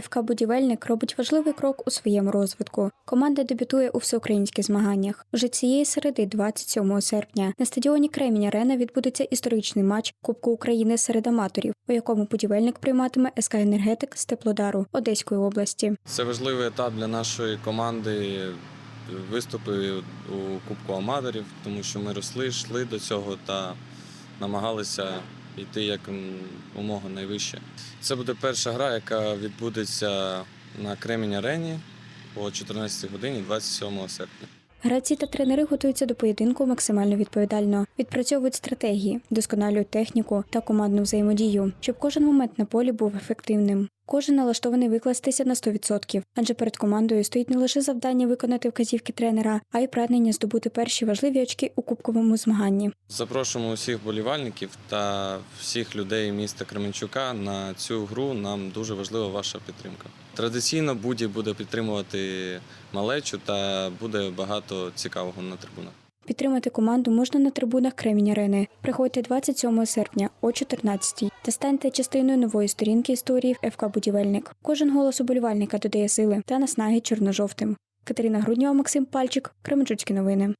ФК Будівельник робить важливий крок у своєму розвитку. Команда дебютує у всеукраїнських змаганнях. Уже цієї середи, 27 серпня, на стадіоні Кремінь Арена відбудеться історичний матч Кубку України серед аматорів, у якому будівельник прийматиме СК Енергетик з Теплодару Одеської області. Це важливий етап для нашої команди. Виступи у Кубку Аматорів, тому що ми росли, йшли до цього та намагалися йти як умога найвище. Це буде перша гра, яка відбудеться на Кремінь Арені о 14 годині 27 серпня. Гравці та тренери готуються до поєдинку максимально відповідально, відпрацьовують стратегії, досконалюють техніку та командну взаємодію, щоб кожен момент на полі був ефективним. Кожен налаштований викластися на 100%, адже перед командою стоїть не лише завдання виконати вказівки тренера, а й прагнення здобути перші важливі очки у кубковому змаганні. Запрошуємо усіх болівальників та всіх людей міста Кременчука на цю гру. Нам дуже важлива ваша підтримка. Традиційно Буді буде підтримувати малечу та буде багато цікавого на трибунах. Підтримати команду можна на трибунах Кремінь Арени. Приходьте 27 серпня о 14-й та станьте частиною нової сторінки історії в ФК Будівельник. Кожен голос уболівальника додає сили та наснаги чорно-жовтим. Катерина Груднєва, Максим Пальчик, Кременчуцькі новини.